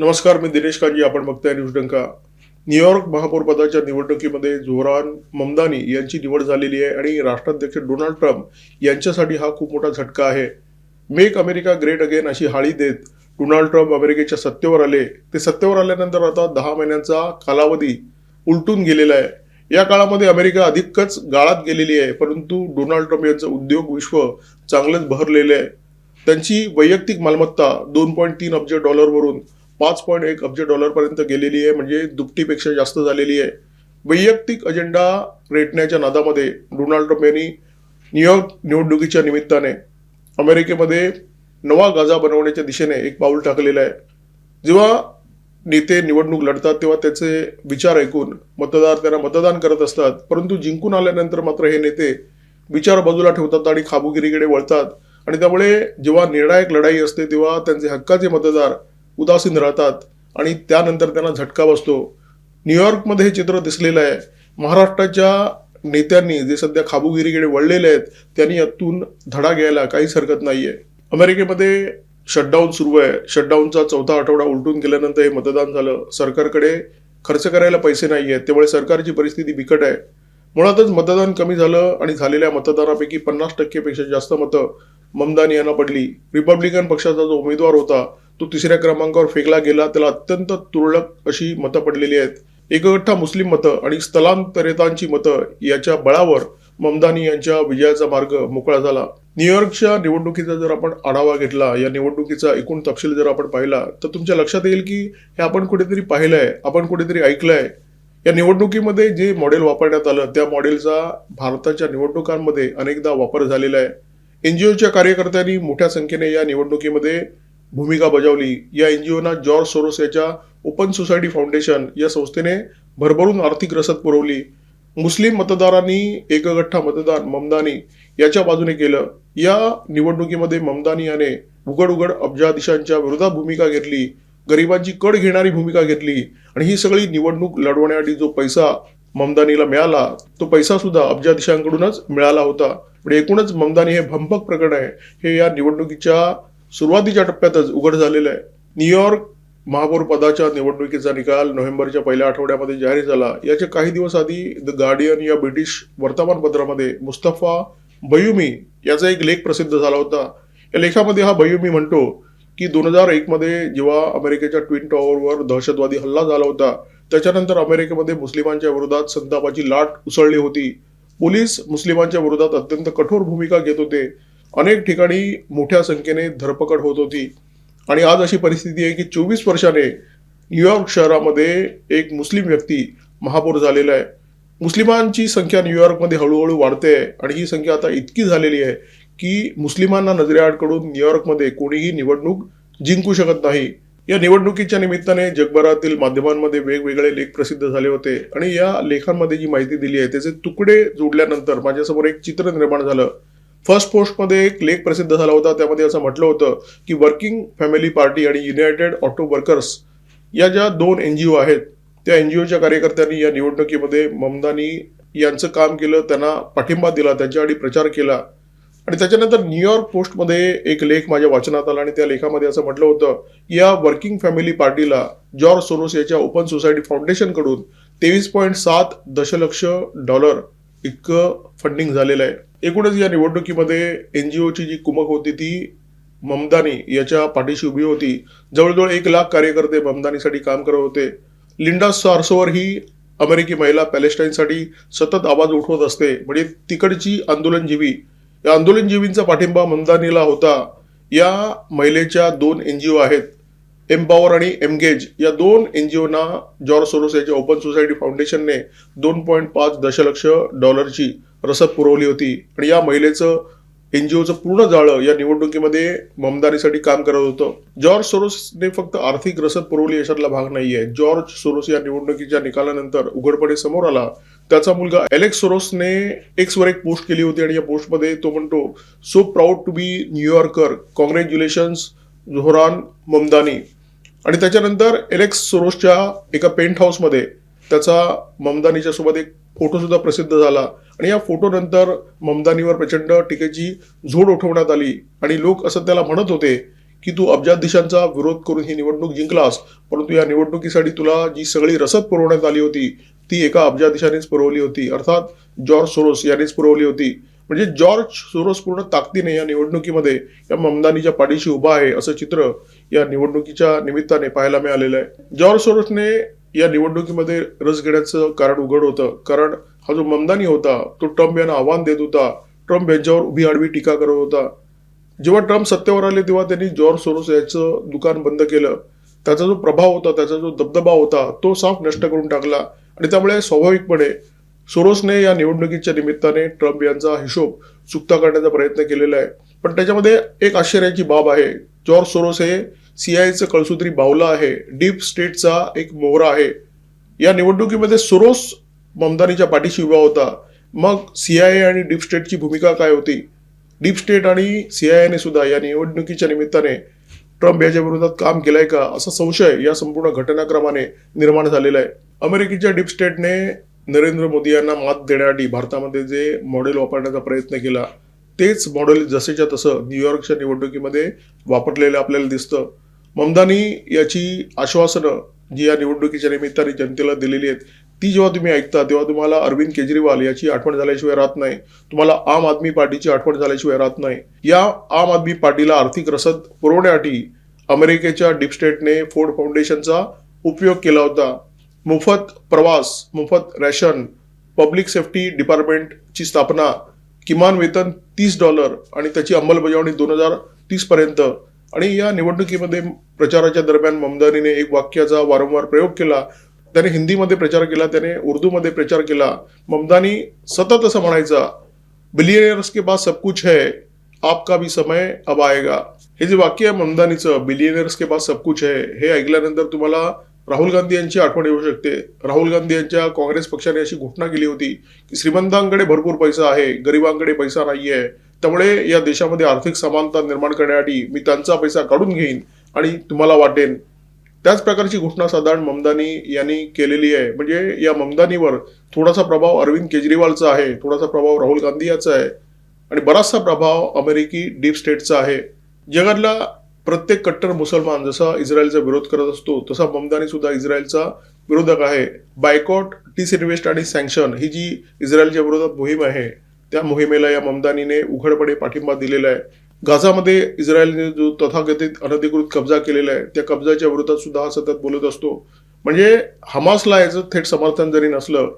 नमस्कार मी दिनेश कांजी आपण बघताय न्यूज डंका. न्यूयॉर्क महापौरपदाच्या निवडणुकीमध्ये जोरान ममदानी यांची निवड झालेली आहे आणि राष्ट्राध्यक्ष डोनाल्ड ट्रम्प यांच्यासाठी हा खूप मोठा झटका आहे. मेक अमेरिका ग्रेट अगेन अशी हाळी देत डोनाल्ड ट्रम्प अमेरिकेच्या सत्तेवर आले. ते सत्तेवर आल्यानंतर आता दहा महिन्यांचा कालावधी उलटून गेलेला आहे. या काळामध्ये अमेरिका अधिकच गाळात गेलेली आहे परंतु डोनाल्ड ट्रम्प यांचं उद्योग विश्व चांगलंच बहरलेलं आहे. त्यांची वैयक्तिक मालमत्ता दोन पॉईंट तीन अब्ज डॉलरवरून पाच पॉईंट एक अब्ज डॉलरपर्यंत गेलेली आहे म्हणजे दुपटीपेक्षा जास्त झालेली आहे. वैयक्तिक अजेंडा रेटण्याच्या नादामध्ये डोनाल्ड ट्रम्प यांनी न्यूयॉर्क निवडणुकीच्या निमित्ताने अमेरिकेमध्ये नवा गाजा बनवण्याच्या दिशेने एक पाऊल टाकलेलं आहे. जेव्हा नेते निवडणूक लढतात तेव्हा त्याचे विचार ऐकून मतदार त्यांना मतदान करत असतात परंतु जिंकून आल्यानंतर मात्र हे नेते विचार बाजूला ठेवतात आणि खाबुगिरीकडे वळतात. आणि त्यामुळे जेव्हा निर्णायक लढाई असते तेव्हा त्यांचे हक्काचे मतदार उदासीन राहतात आणि त्यानंतर त्यांना झटका बसतो. न्यूयॉर्कमध्ये हे चित्र दिसलेलं आहे. महाराष्ट्राच्या नेत्यांनी जे सध्या खाबुगिरीकडे वळलेले आहेत त्यांनी यातून धडा घ्यायला काहीच हरकत नाही आहे अमेरिकेमध्ये शटडाऊन सुरू आहे. शटडाऊनचा चौथा आठवडा उलटून गेल्यानंतर हे मतदान झालं. सरकारकडे खर्च करायला पैसे नाही आहेत त्यामुळे सरकारची परिस्थिती बिकट आहे. मुळातच मतदान कमी झालं आणि झालेल्या मतदानापैकी पन्नास टक्केपेक्षा जास्त मतं ममदानी यांना पडली. रिपब्लिकन पक्षाचा जो उमेदवार होता तो तिसऱ्या क्रमांकावर फेकला गेला. त्याला अत्यंत तुरळक अशी मतं पडलेली आहेत. एकगठ्ठा मुस्लिम मतं आणि स्थलांतरितांची मतं याच्या बळावर ममदानी यांच्या विजयाचा मार्ग मोकळा झाला. न्यूयॉर्कच्या निवडणुकीचा जर आपण आढावा घेतला या निवडणुकीचा एकूण तपशील जर आपण पाहिला तर तुमच्या लक्षात येईल की हे आपण कुठेतरी पाहिलं आहे आपण कुठेतरी ऐकलं आहे या निवडणुकीमध्ये जे मॉडेल वापरण्यात आलं त्या मॉडेलचा भारताच्या निवडणुकांमध्ये अनेकदा वापर झालेला आहे. एनजीओच्या कार्यकर्त्यांनी मोठ्या संख्येने या निवडणुकीमध्ये भूमिका बजावली. या एनजीओना जॉर्ज सोरोस याच्या ओपन सोसायटी फाउंडेशन या संस्थेने भरभरून आर्थिक रसद पुरवली. मुस्लिम मतदारांनी एकगठ्ठा मतदान ममदानी याच्या बाजूने केलं. या निवडणुकीमध्ये ममदानी याने उघड उघड अब्जाधीशांच्या विरोधात भूमिका घेतली. गरिबांची कड घेणारी भूमिका घेतली. आणि ही सगळी निवडणूक लढवण्यासाठी जो पैसा ममदानीला मिळाला तो पैसा सुद्धा अब्जाधीशांकडूनच मिळाला होता. पण एकूणच ममदानी हे भंपक प्रकरण आहे. हे या निवडणुकीच्या सुरुवातीच्या टप्प्यातच उघड झालेलं आहे. न्यूयॉर्क महापौर पदाच्या निवडणुकीचा निकाल नोव्हेंबरच्या पहिल्या आठवड्यामध्ये जाहीर झाला. याच्या काही दिवस आधी द गार्डियन या ब्रिटिश वर्तमानपत्रामध्ये मुस्तफा बयुमी याचा एक लेख प्रसिद्ध झाला होता. या लेखामध्ये हा बयुमी म्हणतो की दोन हजार एकमध्ये जेव्हा अमेरिकेच्या ट्विन टॉवरवर दहशतवादी हल्ला झाला होता त्याच्यानंतर अमेरिकेमध्ये मुस्लिमांच्या विरोधात संतापाची लाट उसळली होती. पोलीस मुस्लिमांच्या विरोधात अत्यंत कठोर भूमिका घेत होते. अनेक ठिकाणी मोठ्या संख्येने धरपकड होत होती. आणि आज अशी परिस्थिती आहे की चोवीस वर्षाने न्यूयॉर्क शहरामध्ये एक मुस्लिम व्यक्ती महापौर झालेला आहे. मुस्लिमांची संख्या न्यूयॉर्कमध्ये हळूहळू वाढते आहे आणि ही संख्या आता इतकी झालेली आहे की मुस्लिमांना नजरेआडकडून न्यूयॉर्कमध्ये कोणीही निवडणूक जिंकू शकत नाही. या निवडणुकीच्या निमित्ताने जगभरातील माध्यमांमध्ये वेगवेगळे लेख प्रसिद्ध झाले होते. आणि या लेखांमध्ये जी माहिती दिली आहे त्याचे तुकडे जोडल्यानंतर माझ्यासमोर एक चित्र निर्माण झालं. फर्स्ट पोस्टमध्ये एक लेख प्रसिद्ध झाला होता. त्यामध्ये असं म्हटलं होतं की वर्किंग फॅमिली पार्टी आणि युनायटेड ऑटो वर्कर्स या ज्या दोन एन जी ओ आहेत त्या एन जी ओच्या कार्यकर्त्यांनी या निवडणुकीमध्ये ममदानी यांचं काम केलं त्यांना पाठिंबा दिला त्यांच्यासाठी प्रचार केला. आणि त्याच्यानंतर न्यूयॉर्क पोस्टमध्ये एक लेख माझ्या वाचनात आला आणि त्या लेखामध्ये असं म्हटलं होतं या वर्किंग फॅमिली पार्टीला जॉर्ज सोरोस याच्या ओपन सोसायटी फाउंडेशनकडून तेवीस पॉईंट सात दशलक्ष डॉलर इतकं फंडिंग झालेलं आहे. एकूणच या निवडणुकीमध्ये एन जी ओची जी कुमक होती ती ममदानी याच्या पाठीशी उभी होती. जवळजवळ एक लाख कार्यकर्ते ममदानीसाठी काम करत होते. लिंडा सार्सोवर ही अमेरिकी महिला पॅलेस्टाईनसाठी सतत आवाज उठवत असते. म्हणजे तिकडची आंदोलनजीवी या आंदोलनजीवींचा पाठिंबा ममदानीला होता. या महिलेच्या दोन एन जी ओ आहेत एम्पॉवर आणि एमगेज या दोन एन जी ओना जॉर्ज सोरोस याच्या ओपन सोसायटी फाउंडेशनने दोन पॉईंट पाच दशलक्ष डॉलरची रसद पुरवली होती. आणि या महिलेचं एनजीओचं पूर्ण जाळं या निवडणुकीमध्ये ममदानीसाठी काम करत होतं. जॉर्ज सोरोसने फक्त आर्थिक रसद पुरवली याच्यातला भाग नाहीये. जॉर्ज सोरोस या निवडणुकीच्या निकालानंतर उघडपणे समोर आला. त्याचा मुलगा एलेक्स सोरोसने एक्सवर एक पोस्ट केली होती आणि या पोस्टमध्ये तो म्हणतो so proud to be New Yorker congratulations Zohran Mamdani आणि त्याच्यानंतर एलेक्स सोरोसच्या एका पेंट हाऊसमध्ये त्याचा ममदानीच्या सोबत एक फोटोसुद्धा प्रसिद्ध झाला. आणि या फोटोनंतर ममदानीवर प्रचंड टीकेची झोड उठवण्यात आली. आणि लोक असं त्याला म्हणत होते की तू अब्जाधीशांचा विरोध करून ही निवडणूक जिंकलास परंतु या निवडणुकीसाठी तुला जी सगळी रसद पुरवण्यात आली होती ती एका अब्जाधीशानेच पुरवली होती. अर्थात जॉर्ज सोरोस यांनीच पुरवली होती. म्हणजे जॉर्ज सोरोस पूर्ण ताकदीने या निवडणुकीमध्ये या ममदानीच्या पाठीशी उभा आहे असं चित्र या निवडणुकीच्या निमित्ताने पाहायला मिळालेलं आहे. जॉर्ज सोरोसने या निवडणुकीमध्ये रस घेण्याचं कारण उघड होतं. कारण हा जो ममदानी होता तो ट्रम्प यांना आव्हान देत होता. ट्रम्प यांच्यावर उभी आडवी टीका करत होता. जेव्हा ट्रम्प सत्तेवर आले तेव्हा त्यांनी जॉर्ज सोरोस याचं दुकान बंद केलं. त्याचा जो प्रभाव होता त्याचा जो दबदबा होता तो साफ नष्ट करून टाकला. आणि त्यामुळे स्वाभाविकपणे सोरोसने या निवडणुकीच्या निमित्ताने ट्रम्प यांचा हिशोब चुकता करण्याचा प्रयत्न केलेला आहे. पण त्याच्यामध्ये एक आश्चर्याची बाब आहे. जॉर्ज सोरोस हे सीआयचं कळसूत्री बावला आहे. डीप स्टेटचा एक मोहरा आहे. या निवडणुकीमध्ये सुरोस ममदानीच्या पाठीशी उभा होता. मग सीआयए आणि डीप स्टेटची भूमिका काय होती? डीप स्टेट आणि सीआयएने सुद्धा या निवडणुकीच्या निमित्ताने ट्रम्प याच्या विरोधात काम केलंय का? असा संशय या संपूर्ण घटनाक्रमाने निर्माण झालेला आहे. अमेरिकेच्या डीप स्टेटने नरेंद्र मोदी यांना मात देण्यासाठी भारतामध्ये जे मॉडेल वापरण्याचा प्रयत्न केला तेच मॉडेल जसेच्या तसं न्यूयॉर्कच्या निवडणुकीमध्ये वापरलेलं आपल्याला दिसतं. ममदानी याची आश्वासनं जी या निवडणुकीच्या निमित्ताने जनतेला दिलेली आहेत ती जेव्हा तुम्ही ऐकता तेव्हा तुम्हाला अरविंद केजरीवाल याची आठवण झाल्याशिवाय राहत नाही. तुम्हाला आम आदमी पार्टीची आठवण झाल्याशिवाय राहत नाही. या आम आदमी पार्टीला आर्थिक रसद पुरवण्यासाठी अमेरिकेच्या डीप स्टेटने फोर्ड फाउंडेशनचा उपयोग केला होता. मोफत प्रवास मोफत रॅशन पब्लिक सेफ्टी डिपार्टमेंटची स्थापना किमान वेतन तीस डॉलर आणि त्याची अंमलबजावणी दोन हजार तीस पर्यंत आणि या निवडणुकीमध्ये प्रचाराच्या दरम्यान ममदानीने एक वाक्याचा वारंवार प्रयोग केला. त्याने हिंदीमध्ये प्रचार केला त्याने उर्दूमध्ये प्रचार केला. ममदानी सतत असं म्हणायचा बिलियनियर्स के पास सब कुछ है आपका भी समय अब आएगा. हे जे वाक्य आहे ममदानीचं बिलियनियर्स के पास सब कुछ है हे ऐकल्यानंतर तुम्हाला राहुल गांधी यांची आठवण येऊ शकते. राहुल गांधी यांच्या काँग्रेस पक्षाने अशी घोषणा केली होती की श्रीमंतांकडे भरपूर पैसा आहे गरिबांकडे पैसा नाहीये त्यामुळे या देशामध्ये आर्थिक समानता निर्माण करण्यासाठी मी त्यांचा पैसा काढून घेईन आणि तुम्हाला वाटेन त्याच प्रकारची घोषणा साधारण ममदानी यांनी केलेली आहे. म्हणजे या ममदानीवर थोडासा प्रभाव अरविंद केजरीवालचा आहे थोडासा प्रभाव राहुल गांधी याचा आहे आणि बराचसा प्रभाव अमेरिकी डीप स्टेटचा आहे. जगातला प्रत्येक कट्टर मुसलमान जसा इस्रायलचा विरोध करत असतो तसा ममदानी सुद्धा इस्रायलचा विरोधक आहे. बायकॉट डिसइन्व्हेस्ट आणि सँक्शन ही जी इस्रायलच्या विरोधात मोहीम आहे त्या मोहिमेला या ममदानीने उघडपणे पाठिंबा दिलेला आहे. गाझामध्ये इस्रायलने जो तथाकथित अनधिकृत कब्जा केलेला आहे त्या कब्जाच्या विरोधात सुद्धा हा सतत बोलत असतो. म्हणजे हमासला याचं थेट समर्थन जरी नसलं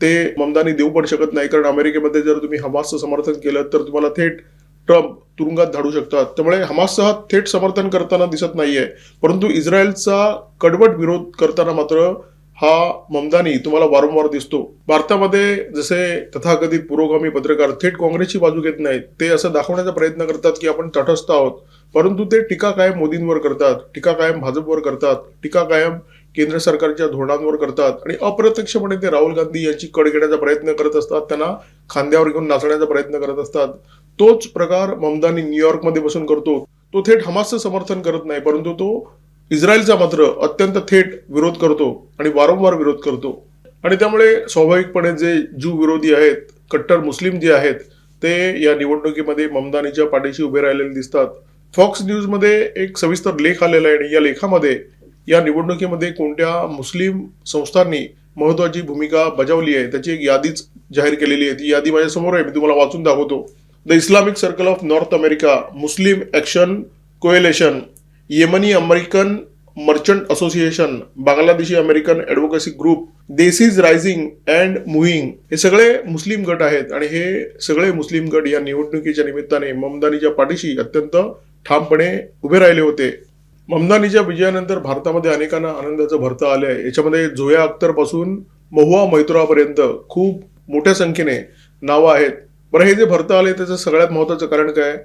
ते ममदानी देऊ पण शकत नाही. कारण अमेरिकेमध्ये जर तुम्ही हमासचं समर्थन केलं तर तुम्हाला थेट ट्रम्प तुरुंगात धाडू शकतात. त्यामुळे हमासचं हा थेट समर्थन करताना दिसत नाहीये. परंतु इस्रायलचा कडवट विरोध करताना मात्र हा ममदानी तुम्हाला वारंवार दिसतो. भारतामध्ये जसे तथाकथित पुरोगामी पत्रकार थेट काँग्रेसची बाजू घेत नाहीत ते असं दाखवण्याचा प्रयत्न करतात की आपण तटस्थ आहोत. परंतु ते टीका कायम मोदींवर करतात टीका कायम भाजपवर करतात टीका कायम केंद्र सरकारच्या धोरणांवर करतात आणि अप्रत्यक्षपणे ते राहुल गांधी यांची कड घेण्याचा प्रयत्न करत असतात त्यांना खांद्यावर घेऊन नाचण्याचा प्रयत्न करत असतात. तोच प्रकार ममदानी न्यूयॉर्कमध्ये बसून करतो. तो थेट हमासचं समर्थन करत नाही परंतु तो इस्रायलचा मात्र अत्यंत थेट विरोध करतो आणि वारंवार विरोध करतो. आणि त्यामुळे स्वाभाविकपणे जे ज्यू विरोधी आहेत कट्टर मुस्लिम जे आहेत ते या निवडणुकीमध्ये ममदानीच्या पाठीशी उभे राहिलेले दिसतात. फॉक्स न्यूजमध्ये एक सविस्तर लेख आलेला आहे आणि या लेखामध्ये या निवडणुकीमध्ये कोणत्या मुस्लिम संस्थांनी महत्वाची भूमिका बजावली आहे त्याची एक यादीच जाहीर केलेली आहे. ती यादी माझ्यासमोर आहे मी तुम्हाला वाचून दाखवतो. The Islamic Circle of North America Muslim Action Coalition Yemeni American Merchant Association Bangladeshi American Advocacy Group Desis Rising and Moving हे सगळे मुस्लिम गट आहेत आणि हे सगळे मुस्लिम गट या निवडणुकीच्या निमित्ताने ममदानीच्या पाठीशी अत्यंत ठामपणे उभे राहिले होते. ममदानीच्या विजयानंतर भारतामध्ये अनेकांना आनंदाचं भरता आलं आहे याच्यामध्ये झोया अख्तरपासून महुआ मैत्रापर्यंत खूप मोठ्या संख्येने नावं आहेत. बरं हे जे भरतं आले त्याचं सगळ्यात महत्त्वाचं कारण काय?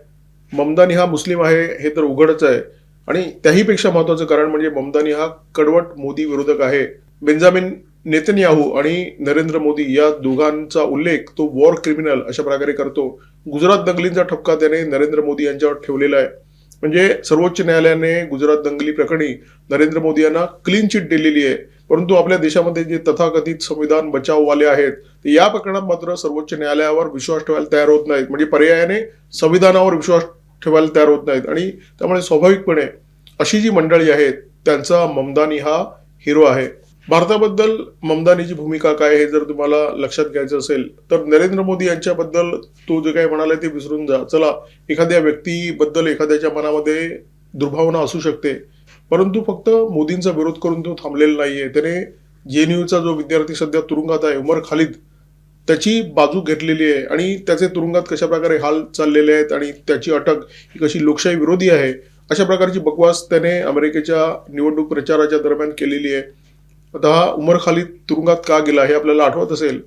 ममदानी हा मुस्लिम आहे हे तर उघडच आहे. आणि त्याहीपेक्षा महत्त्वाचं कारण म्हणजे ममदानी हा कडवट मोदी विरोधक आहे. बेंजामिन नेतन्याहू आणि नरेंद्र मोदी या दोघांचा उल्लेख तो वॉर क्रिमिनल अशा प्रकारे करतो. गुजरात दंगलींचा ठपका त्याने नरेंद्र मोदी यांच्यावर ठेवलेला आहे. म्हणजे सर्वोच्च न्यायालयाने गुजरात दंगली प्रकरणी नरेंद्र मोदी यांना क्लीन चिट दिलेली आहे. परंतु आपल्या देशामध्ये जे तथाकथित संविधान बचाववाले आहेत ते या प्रकरणात मात्र सर्वोच्च न्यायालयावर विश्वास ठेवायला तयार होत नाहीत. म्हणजे पर्यायाने संविधानावर विश्वास ठेवायला तयार होत नाहीत. आणि त्यामुळे स्वाभाविकपणे अशी जी मंडळी आहेत त्यांचा ममदानी हा हिरो आहे. भारताबद्दल ममदानीची भूमिका काय हे जर तुम्हाला लक्षात घ्यायचं असेल तर नरेंद्र मोदी यांच्याबद्दल तो जे काही म्हणाले ते विसरून जा. चला एखाद्या व्यक्तीबद्दल एखाद्याच्या मनामध्ये दुर्भावना असू शकते परंतु फक्त मोदींचा विरोध करून तो थांबलेला नाहीये. त्याने जे एन यूचा जो विद्यार्थी सध्या तुरुंगात आहे उमर खालिद त्याची बाजू घेतलेली आहे आणि त्याचे तुरुंगात कशा प्रकारे हाल चाललेले आहेत आणि त्याची अटक ही कशी लोकशाही विरोधी आहे अशा प्रकारची बकवास त्याने अमेरिकेच्या निवडणूक प्रचाराच्या दरम्यान केलेली आहे. आता हा उमर खालिद तुरुंगात का गेला हे आपल्याला आठवत असेल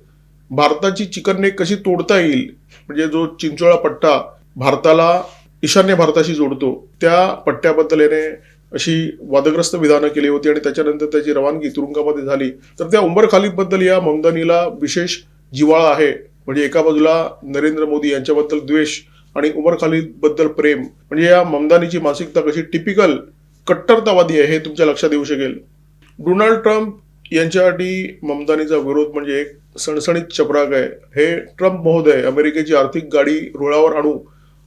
भारताची चिकनने कशी तोडता येईल म्हणजे जो चिंचोळा पट्टा भारताला ईशान्य भारताशी जोडतो त्या पट्ट्याबद्दल याने अशी वादग्रस्त विधानं केली होती आणि त्याच्यानंतर त्याची रवानगी तुरुंगामध्ये झाली. तर त्या उमर खालिदबद्दल या ममदानीला विशेष जिव्हाळा आहे. म्हणजे एका बाजूला नरेंद्र मोदी यांच्याबद्दल द्वेष आणि उमर खालिदबद्दल प्रेम. म्हणजे या ममदानीची मानसिकता कशी टिपिकल कट्टरतावादी आहे हे तुमच्या लक्षात येऊ शकेल. डोनाल्ड ट्रम्प यांच्यासाठी ममदानीचा विरोध म्हणजे एक सणसणीत चपराक आहे. हे ट्रम्प महोदय अमेरिकेची आर्थिक गाडी रुळावर आणू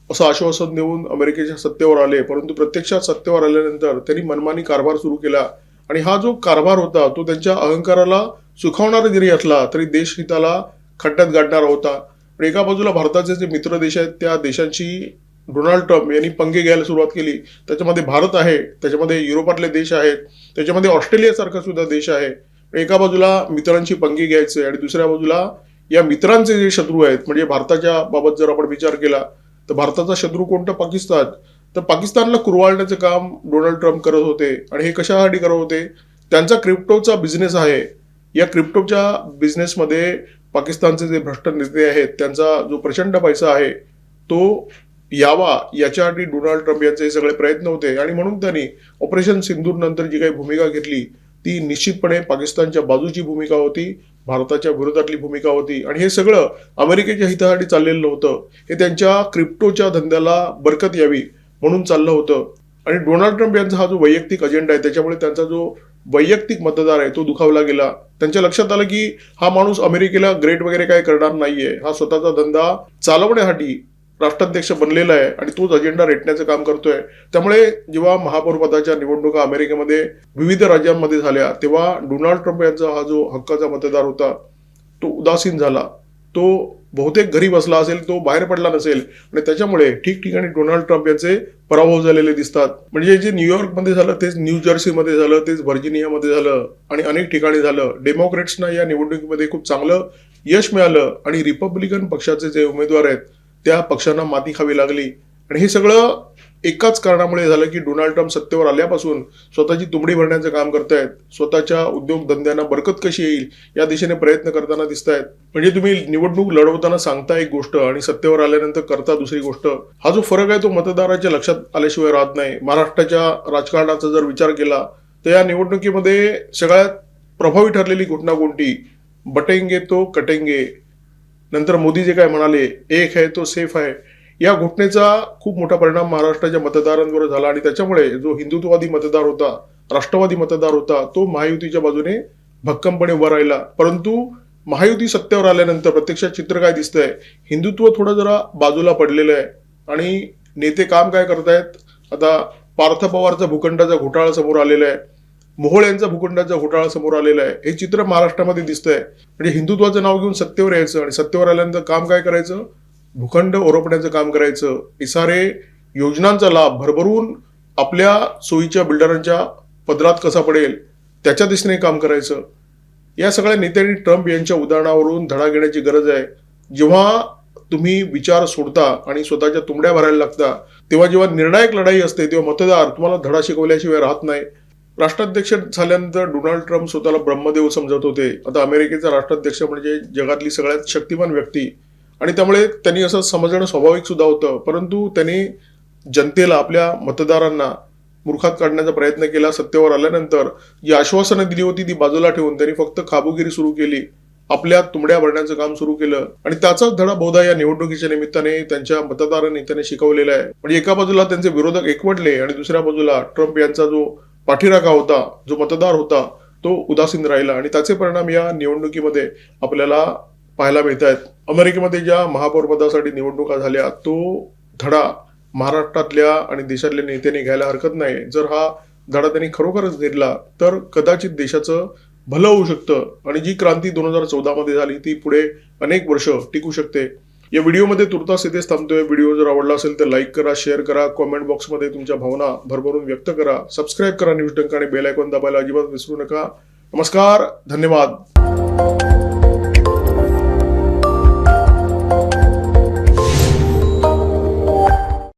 असं आश्वासन देऊन अमेरिकेच्या सत्तेवर आले. परंतु प्रत्यक्षात सत्तेवर आल्यानंतर त्यांनी मनमानी कारभार सुरू केला. आणि हा जो कारभार होता तो त्यांच्या अहंकाराला सुखावणारा जरी असला तरी देशहिताला खड्ड्यात गाडणारा होता. आणि एका बाजूला भारताचे जे मित्र देश आहेत त्या देशांची डोनाल्ड ट्रम्प यांनी पंगे घ्यायला सुरुवात केली. त्याच्यामध्ये भारत आहे त्याच्यामध्ये युरोपातले देश आहेत त्याच्यामध्ये ऑस्ट्रेलियासारखा सुद्धा देश आहे. एका बाजूला मित्रांची पंगे घ्यायचे आणि दुसऱ्या बाजूला या मित्रांचे जे शत्रू आहेत म्हणजे भारताच्या बाबत जर आपण विचार केला तर भारताचा शत्रू कोणता पाकिस्तान. तर पाकिस्तानला कुरवाळण्याचं काम डोनाल्ड ट्रम्प करत होते. आणि हे कशासाठी करत होते? त्यांचा क्रिप्टोचा बिझनेस आहे. या क्रिप्टोच्या बिझनेसमध्ये पाकिस्तानचे जे भ्रष्ट नेते आहेत त्यांचा जो प्रचंड पैसा आहे तो यावा याच्यासाठी डोनाल्ड ट्रम्प यांचे हे सगळे प्रयत्न होते. आणि म्हणून त्यांनी ऑपरेशन सिंदूर नंतर जी काही भूमिका घेतली ती निश्चितपणे पाकिस्तानच्या बाजूची भूमिका होती भारताच्या विरोधातली भूमिका होती. आणि हे सगळं अमेरिकेच्या हितासाठी चाललेलं होतं. हे त्यांच्या क्रिप्टोच्या धंद्याला बरकत यावी म्हणून चाललं होतं. आणि डोनाल्ड ट्रम्प यांचा हा जो वैयक्तिक अजेंडा आहे त्याच्यामुळे त्यांचा जो वैयक्तिक मतदार आहे तो दुखावला गेला. त्यांच्या लक्षात आलं की हा माणूस अमेरिकेला ग्रेट वगैरे काय करणार नाहीये. हा स्वतःचा धंदा चालवण्यासाठी राष्ट्राध्यक्ष बनलेला आहे आणि तोच अजेंडा रेटण्याचं काम करतोय. त्यामुळे जेव्हा महापौरपदाच्या निवडणुका अमेरिकेमध्ये विविध राज्यांमध्ये झाल्या तेव्हा डोनाल्ड ट्रम्प यांचा हा जो हक्काचा मतदार होता तो उदासीन झाला. तो बहुतेक घरी बसला असेल तो बाहेर पडला नसेल आणि त्याच्यामुळे ठिकठिकाणी डोनाल्ड ट्रम्प यांचे पराभव झालेले दिसतात. म्हणजे जे न्यूयॉर्कमध्ये झालं तेच न्यू जर्सीमध्ये झालं तेच व्हर्जिनियामध्ये झालं आणि अनेक ठिकाणी झालं. डेमोक्रेट्सना या निवडणुकीमध्ये खूप चांगलं यश मिळालं आणि रिपब्लिकन पक्षाचे जे उमेदवार आहेत त्या पक्षांना माती खावी लागली. आणि हे सगळं एकाच कारणामुळे झालं की डोनाल्ड ट्रम्प सत्तेवर आल्यापासून स्वतःची तुंबडी भरण्याचं काम करतायत स्वतःच्या उद्योगधंद्यांना बरकत कशी येईल या दिशेने प्रयत्न करताना दिसत आहेत म्हणजे तुम्ही निवडणूक लढवताना सांगता एक गोष्ट आणि सत्तेवर आल्यानंतर करता दुसरी गोष्ट. हा जो फरक आहे तो मतदाराच्या लक्षात आल्याशिवाय राहत नाही. महाराष्ट्राच्या राजकारणाचा जर विचार केला तर या निवडणुकीमध्ये सगळ्यात प्रभावी ठरलेली घटना कोणती? बटेंगे तो कटेंगे. नंतर मोदी जे काय म्हणाले एक आहे तो सेफ आहे. या घटनेचा खूप मोठा परिणाम महाराष्ट्राच्या मतदारांवर झाला आणि त्याच्यामुळे जो हिंदुत्ववादी मतदार होता राष्ट्रवादी मतदार होता तो महायुतीच्या बाजूने भक्कमपणे उभा राहिला. परंतु महायुती सत्तेवर आल्यानंतर प्रत्यक्षात चित्र काय दिसतंय? हिंदुत्व थोडं जरा बाजूला पडलेलं आहे. आणि नेते काम काय करतायत? आता पार्थ पवारचा भूखंडाचा घोटाळा समोर आलेला आहे. मोहोळ यांचा भूखंडाचा घोटाळा समोर आलेला आहे. हे चित्र महाराष्ट्रामध्ये दिसतंय. म्हणजे हिंदुत्वाचं नाव घेऊन सत्तेवर यायचं आणि सत्तेवर आल्यानंतर काम काय करायचं? भूखंड ओरपण्याचं काम करायचं इसारे योजनांचा लाभ भरभरून आपल्या सोयीच्या बिल्डरांच्या पदरात कसा पडेल त्याच्या दिशेने काम करायचं. या सगळ्या नेत्यांनी ट्रम्प यांच्या उदाहरणावरून धडा घेण्याची गरज आहे. जेव्हा तुम्ही विचार सोडता आणि स्वतःच्या तुंबड्या भरायला लागता तेव्हा जेव्हा निर्णायक लढाई असते तेव्हा मतदार तुम्हाला धडा शिकवल्याशिवाय राहत नाही. राष्ट्राध्यक्ष झाल्यानंतर डोनाल्ड ट्रम्प स्वतःला ब्रह्मदेव समजत होते. आता अमेरिकेचा राष्ट्राध्यक्ष म्हणजे जगातली सगळ्यात शक्तिमान व्यक्ती. आणि त्यामुळे त्यांनी असं समजणं स्वाभाविक सुद्धा होतं. परंतु त्यांनी जनतेला आपल्या मतदारांना मूर्खात काढण्याचा प्रयत्न केला सत्तेवर आल्यानंतर जी आश्वासनं दिली होती ती बाजूला ठेवून त्यांनी फक्त खाबुगिरी सुरू केली. आपल्या तुंबड्या भरण्याचं काम सुरू केलं. आणि त्याचाच धडा बहुधा या निवडणुकीच्या निमित्ताने त्यांच्या मतदारांनी त्यांनी शिकवलेला आहे. म्हणजे एका बाजूला त्यांचे विरोधक एकवटले आणि दुसऱ्या बाजूला ट्रम्प यांचा जो पाठीराखा होता जो मतदार होता तो उदासीन राहिला. आणि त्याचे परिणाम या निवडणुकीमध्ये आपल्याला पाहायला मिळत आहेत अमेरिकेमध्ये ज्या महापौरपदासाठी निवडणुका झाल्या तो धडा महाराष्ट्रातल्या आणि देशातल्या नेत्यांनी घ्यायला हरकत नाही जर हा धडा त्यांनी खरोखरच घेतला तर कदाचित देशाचं भलं होऊ शकतं. आणि जी क्रांती दोन हजार चौदामध्ये झाली ती पुढे अनेक वर्ष टिकू शकते. या व्हिडिओमध्ये तुर्तास इथेच थांबतोय. व्हिडिओ जर आवडला असेल तर लाईक करा शेअर करा कॉमेंट बॉक्समध्ये तुमच्या भावना भरभरून व्यक्त करा. सबस्क्राईब करा न्यूज टंक आणि बेल आयकॉन दाबायला अजिबात विसरू नका. नमस्कार धन्यवाद.